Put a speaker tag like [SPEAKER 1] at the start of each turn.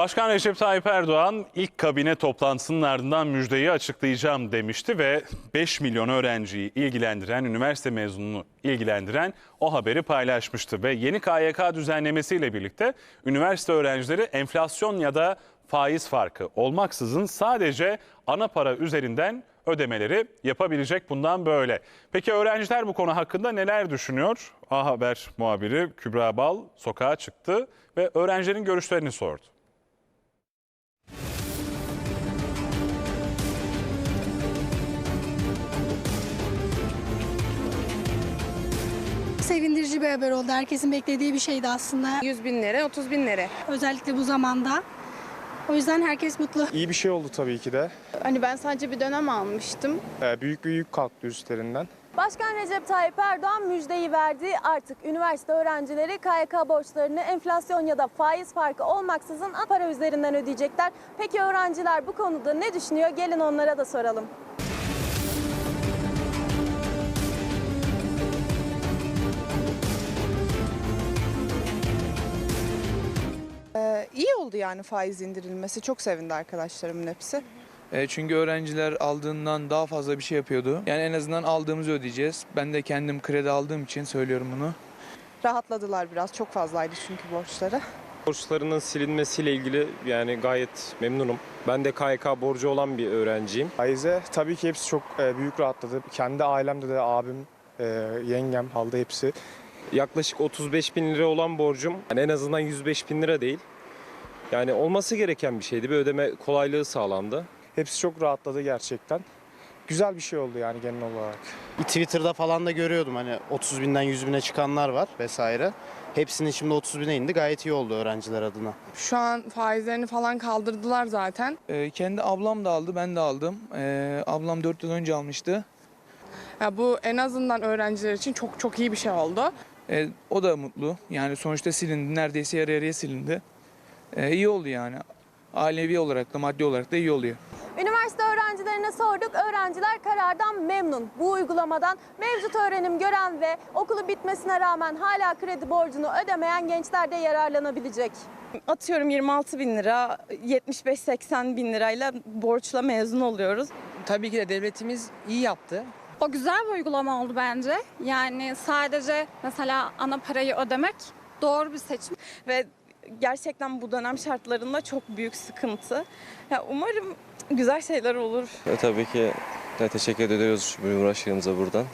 [SPEAKER 1] Başkan Recep Tayyip Erdoğan ilk kabine toplantısının ardından müjdeyi açıklayacağım demişti ve 5 milyon öğrenciyi ilgilendiren, üniversite mezununu ilgilendiren o haberi paylaşmıştı. Ve yeni KYK düzenlemesiyle birlikte üniversite öğrencileri enflasyon ya da faiz farkı olmaksızın sadece ana para üzerinden ödemeleri yapabilecek bundan böyle. Peki öğrenciler bu konu hakkında neler düşünüyor? A Haber muhabiri Kübra Bal sokağa çıktı ve öğrencilerin görüşlerini sordu.
[SPEAKER 2] Sevindirici bir haber oldu. Herkesin beklediği bir şeydi aslında.
[SPEAKER 3] 100 bin lira, 30 bin lira.
[SPEAKER 2] Özellikle bu zamanda. O yüzden herkes mutlu.
[SPEAKER 4] İyi bir şey oldu tabii ki de.
[SPEAKER 3] Hani ben sadece bir dönem almıştım.
[SPEAKER 4] Ee, büyük bir yük kalktı üstlerinden.
[SPEAKER 5] Başkan Recep Tayyip Erdoğan müjdeyi verdi. Artık üniversite öğrencileri KYK borçlarını enflasyon ya da faiz farkı olmaksızın para üzerinden ödeyecekler. Peki öğrenciler bu konuda ne düşünüyor? Gelin onlara da soralım.
[SPEAKER 6] İyi oldu yani faiz indirilmesi. Çok sevindi arkadaşlarımın hepsi.
[SPEAKER 7] E, çünkü öğrenciler aldığından daha fazla bir şey yapıyordu. Yani en azından aldığımızı ödeyeceğiz. Ben de kendim kredi aldığım için söylüyorum bunu.
[SPEAKER 6] Rahatladılar biraz. Çok fazlaydı çünkü borçları.
[SPEAKER 8] Borçlarının silinmesiyle ilgili yani gayet memnunum. Ben de KYK borcu olan bir öğrenciyim.
[SPEAKER 4] Faize tabii ki hepsi çok e, büyük rahatladı. Kendi ailemde de abim, e, yengem aldı hepsi.
[SPEAKER 8] Yaklaşık 35 bin lira olan borcum yani en azından 105 bin lira değil. Yani olması gereken bir şeydi. Bir ödeme kolaylığı sağlandı.
[SPEAKER 4] Hepsi çok rahatladı gerçekten. Güzel bir şey oldu yani genel olarak.
[SPEAKER 9] Twitter'da falan da görüyordum hani 30 binden 100 bine çıkanlar var vesaire. Hepsinin şimdi 30 bine indi gayet iyi oldu öğrenciler adına.
[SPEAKER 3] Şu an faizlerini falan kaldırdılar zaten.
[SPEAKER 7] E, kendi ablam da aldı, ben de aldım. E, ablam 4 yıl önce almıştı.
[SPEAKER 3] Ya bu en azından öğrenciler için çok çok iyi bir şey oldu.
[SPEAKER 7] E, o da mutlu. Yani sonuçta silindi. Neredeyse yarı yarıya silindi. E, iyi oldu yani. Ailevi olarak da maddi olarak da iyi oluyor.
[SPEAKER 5] Üniversite öğrencilerine sorduk. Öğrenciler karardan memnun. Bu uygulamadan mevcut öğrenim gören ve okulu bitmesine rağmen hala kredi borcunu ödemeyen gençler de yararlanabilecek.
[SPEAKER 10] Atıyorum 26 bin lira, 75-80 bin lirayla borçla mezun oluyoruz.
[SPEAKER 11] Tabii ki de devletimiz iyi yaptı.
[SPEAKER 12] O güzel bir uygulama oldu bence. Yani sadece mesela ana parayı ödemek doğru bir seçim.
[SPEAKER 10] Ve gerçekten bu dönem şartlarında çok büyük sıkıntı. Ya umarım güzel şeyler olur.
[SPEAKER 13] tabii ki teşekkür ediyoruz bu uğraşlarınıza buradan.